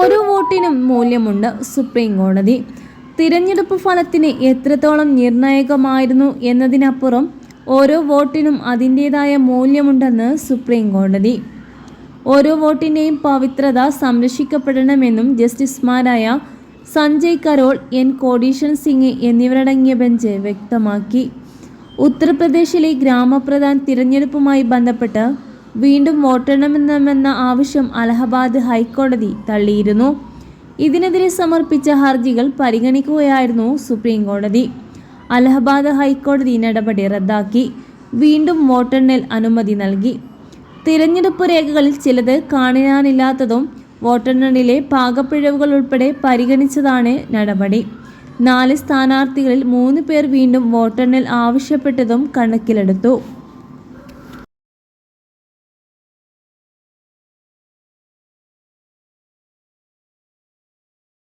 ഓരോ വോട്ടിനും മൂല്യമുണ്ട് സുപ്രീം കോടതി. തിരഞ്ഞെടുപ്പ് ഫലത്തിന് എത്രത്തോളം നിർണായകമായിരുന്നു എന്നതിനപ്പുറം ഓരോ വോട്ടിനും അതിന്റേതായ മൂല്യമുണ്ടെന്ന് സുപ്രീം കോടതി. ഓരോ വോട്ടിന്റെയും പവിത്രത സംരക്ഷിക്കപ്പെടണമെന്നും ജസ്റ്റിസുമാരായ സഞ്ജയ് കരോൾ എൻ കോടീശൻ സിംഗ് എന്നിവരടങ്ങിയ ബെഞ്ച് വ്യക്തമാക്കി. ഉത്തർപ്രദേശിലെ ഗ്രാമപ്രധാൻ തിരഞ്ഞെടുപ്പുമായി ബന്ധപ്പെട്ട് വീണ്ടും വോട്ടെണ്ണണമെന്ന ആവശ്യം അലഹബാദ് ഹൈക്കോടതി തള്ളിയിരുന്നു. ഇതിനെതിരെ സമർപ്പിച്ച ഹർജികൾ പരിഗണിക്കുകയായിരുന്നു സുപ്രീം കോടതി. അലഹബാദ് ഹൈക്കോടതി നടപടി റദ്ദാക്കി. വീണ്ടും വോട്ടെണ്ണൽ അനുമതി നൽകി. തിരഞ്ഞെടുപ്പ് രേഖകളിൽ ചിലത് കാണാനില്ലാത്തതും വോട്ടെണ്ണലിലെ പാകപ്പിഴവുകൾ ഉൾപ്പെടെ പരിഗണിച്ചതാണ് നടപടി. നാല് സ്ഥാനാർത്ഥികളിൽ മൂന്ന് പേർ വീണ്ടും വോട്ടെണ്ണൽ ആവശ്യപ്പെട്ടതും കണക്കിലെടുത്തു.